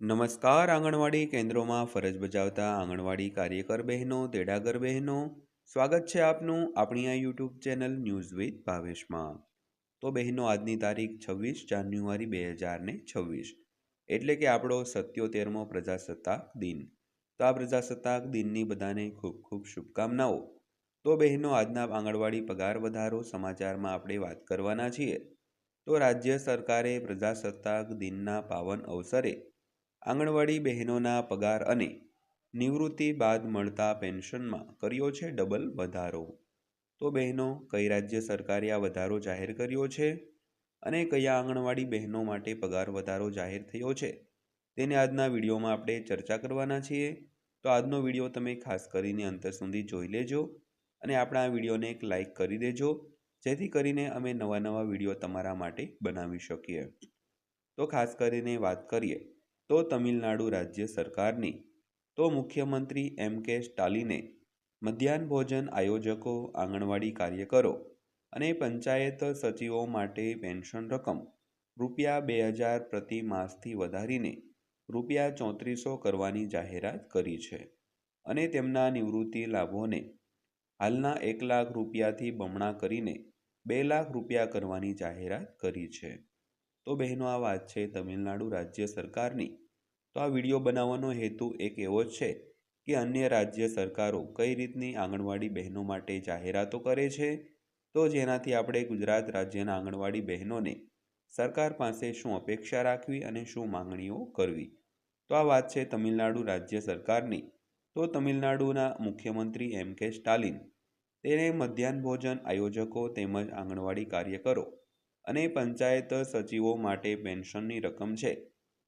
નમસ્કાર, આંગણવાડી કેન્દ્રોમાં ફરજ બજાવતા આંગણવાડી કાર્યકર બહેનો, તેડાગર બહેનો. સ્વાગત છે આપનું આપણી આ યુટ્યુબ ચેનલ ન્યૂઝ વિથ ભાવેશમાં. તો બહેનો, આજની તારીખ છવ્વીસ જાન્યુઆરી બે હજાર ને છવ્વીસ. એટલે કે આપણો સત્યોતેરમો પ્રજાસત્તાક દિન. તો આ પ્રજાસત્તાક દિનની બધાને ખૂબ ખૂબ શુભકામનાઓ. તો બહેનો, આજના આંગણવાડી પગાર વધારો સમાચારમાં આપણે વાત કરવાના છીએ. તો રાજ્ય સરકારે પ્રજાસત્તાક દિનના પાવન અવસરે આંગણવાડી બહેનોના પગાર અને નિવૃત્તિ બાદ મળતા પેન્શનમાં કર્યો છે ડબલ વધારો. તો બહેનો, કઈ રાજ્ય સરકારે આ વધારો જાહેર કર્યો છે? અને કયા આંગણવાડી બહેનો માટે પગાર વધારો જાહેર થયો છે? તેને આજના વિડીયોમાં આપણે ચર્ચા કરવાના છીએ. તો આજનો વીડિયો તમે ખાસ કરીને અંત સુધી જોઈ લેજો અને આપણા વિડીયોને એક લાઈક કરી દેજો, જેથી કરીને અમે નવા નવા વીડિયો તમારા માટે બનાવી શકીએ. તો ખાસ કરીને વાત કરીએ તો તમિલનાડુ રાજ્ય સરકારની. તો મુખ્યમંત્રી એમ કે સ્ટાલિને મધ્યાહન ભોજન આયોજકો, આંગણવાડી કાર્યકરો અને પંચાયત સચિવો માટે પેન્શન રકમ રૂપિયા બે હજાર પ્રતિ માસથી વધારીને રૂપિયા ચોત્રીસો કરવાની જાહેરાત કરી છે અને તેમના નિવૃત્તિ લાભોને હાલના એક લાખ રૂપિયાથી બમણા કરીને બે લાખ રૂપિયા કરવાની જાહેરાત કરી છે. તો બહેનો, આ વાત છે તમિલનાડુ રાજ્ય સરકારની. તો આ વીડિયો બનાવવાનો હેતુ એક એવો જ છે કે અન્ય રાજ્ય સરકારો કઈ રીતની આંગણવાડી બહેનો માટે જાહેરાતો કરે છે? તો જેનાથી આપણે ગુજરાત રાજ્યના આંગણવાડી બહેનોને સરકાર પાસે શું અપેક્ષા રાખવી અને શું માંગણીઓ કરવી? તો આ વાત છે તમિલનાડુ રાજ્ય સરકારની. તો તમિલનાડુના મુખ્યમંત્રી એમ કે સ્ટાલિન તેને મધ્યાહન ભોજન આયોજકો તેમજ આંગણવાડી કાર્યકરો અને પંચાયત સચિવો માટે પેન્શનની રકમ છે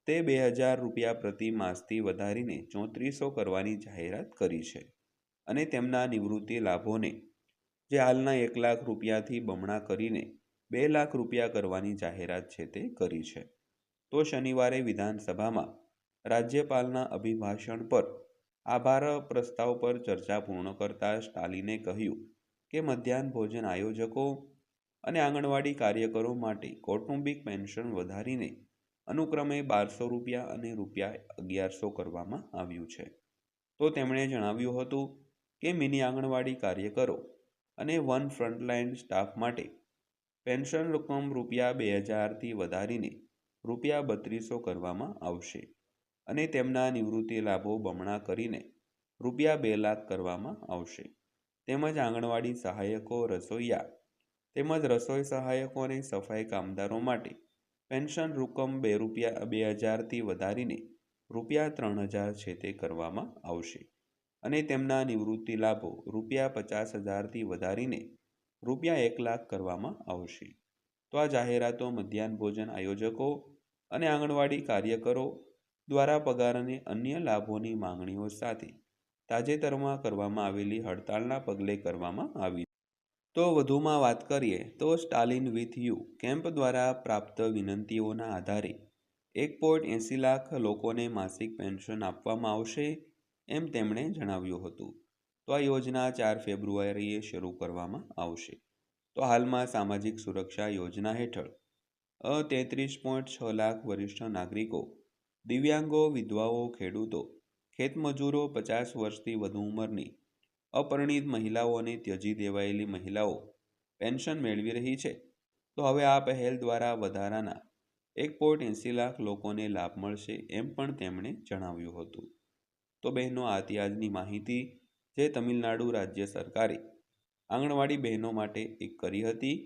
તે બે હજાર રૂપિયા પ્રતિ માસથી વધારીને ચોત્રીસો કરવાની જાહેરાત કરી છે અને તેમના નિવૃત્તિ લાભોને, જે હાલના એક લાખ રૂપિયાથી બમણા કરીને બે લાખ રૂપિયા કરવાની જાહેરાત છે તે કરી છે. તો શનિવારે વિધાનસભામાં રાજ્યપાલના અભિભાષણ પર આભાર પ્રસ્તાવ પર ચર્ચા પૂર્ણ કરતા સ્ટાલિને કહ્યું કે મધ્યાહન ભોજન આયોજકો અને આંગણવાડી કાર્યકરો માટે કૌટુંબિક પેન્શન વધારીને અનુક્રમે બારસો રૂપિયા અને રૂપિયા અગિયારસો કરવામાં આવ્યું છે. તો તેમણે જણાવ્યું હતું કે, મિની આંગણવાડી કાર્યકરો અને વન ફ્રન્ટલાઇન સ્ટાફ માટે પેન્શન રકમ રૂપિયા બે હજારથી વધારીને રૂપિયા બત્રીસો કરવામાં આવશે અને તેમના નિવૃત્તિ લાભો બમણા કરીને રૂપિયા બે લાખ કરવામાં આવશે. તેમજ આંગણવાડી સહાયકો, રસોઈયા તેમજ રસોઈ સહાયકો અને સફાઈ કામદારો માટે પેન્શન રકમ બે રૂપિયા બે હજારથી વધારીને રૂપિયા ત્રણ હજાર છે તે કરવામાં આવશે. અને તેમના નિવૃત્તિ લાભો રૂપિયા પચાસ હજારથી વધારીને રૂપિયા એક લાખ કરવામાં આવશે. તો આ જાહેરાતો મધ્યાહન ભોજન આયોજકો અને આંગણવાડી કાર્યકરો દ્વારા પગાર અને અન્ય લાભોની માંગણીઓ સાથે તાજેતરમાં કરવામાં આવેલી હડતાળના પગલે કરવામાં આવી તો વધુમાં વાત કરીએ તો સ્ટાલિન વિથ યુ કેમ્પ દ્વારા પ્રાપ્ત વિનંતીઓના આધારે એક પોઈન્ટ એંસી લાખ લોકોને માસિક પેન્શન આપવામાં આવશે એમ તેમણે જણાવ્યું હતું. તો આ યોજના ચાર ફેબ્રુઆરીએ શરૂ કરવામાં આવશે. તો હાલમાં સામાજિક સુરક્ષા યોજના હેઠળ તેત્રીસ પોઈન્ટ છ લાખ વરિષ્ઠ નાગરિકો, દિવ્યાંગો, વિધવાઓ, ખેડૂતો, ખેતમજૂરો પચાસ વર્ષથી વધુ ઉંમરની અપરિણિત મહિલાઓને ત્યજી દેવાયેલી મહિલાઓ પેન્શન મેળવી રહી છે. તો હવે આ પહેલ દ્વારા વધારાના એક પોઈન્ટ એંસી લાખ લોકોને લાભ મળશે એમ પણ તેમણે જણાવ્યું હતું. તો બહેનો આથી આજની માહિતી. જે તમિલનાડુ રાજ્ય સરકારે આંગણવાડી બહેનો માટે એક કરી હતી.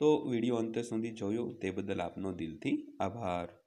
તો વીડિયો અંત સુધી જોયો તે બદલ આપનો દિલથી આભાર.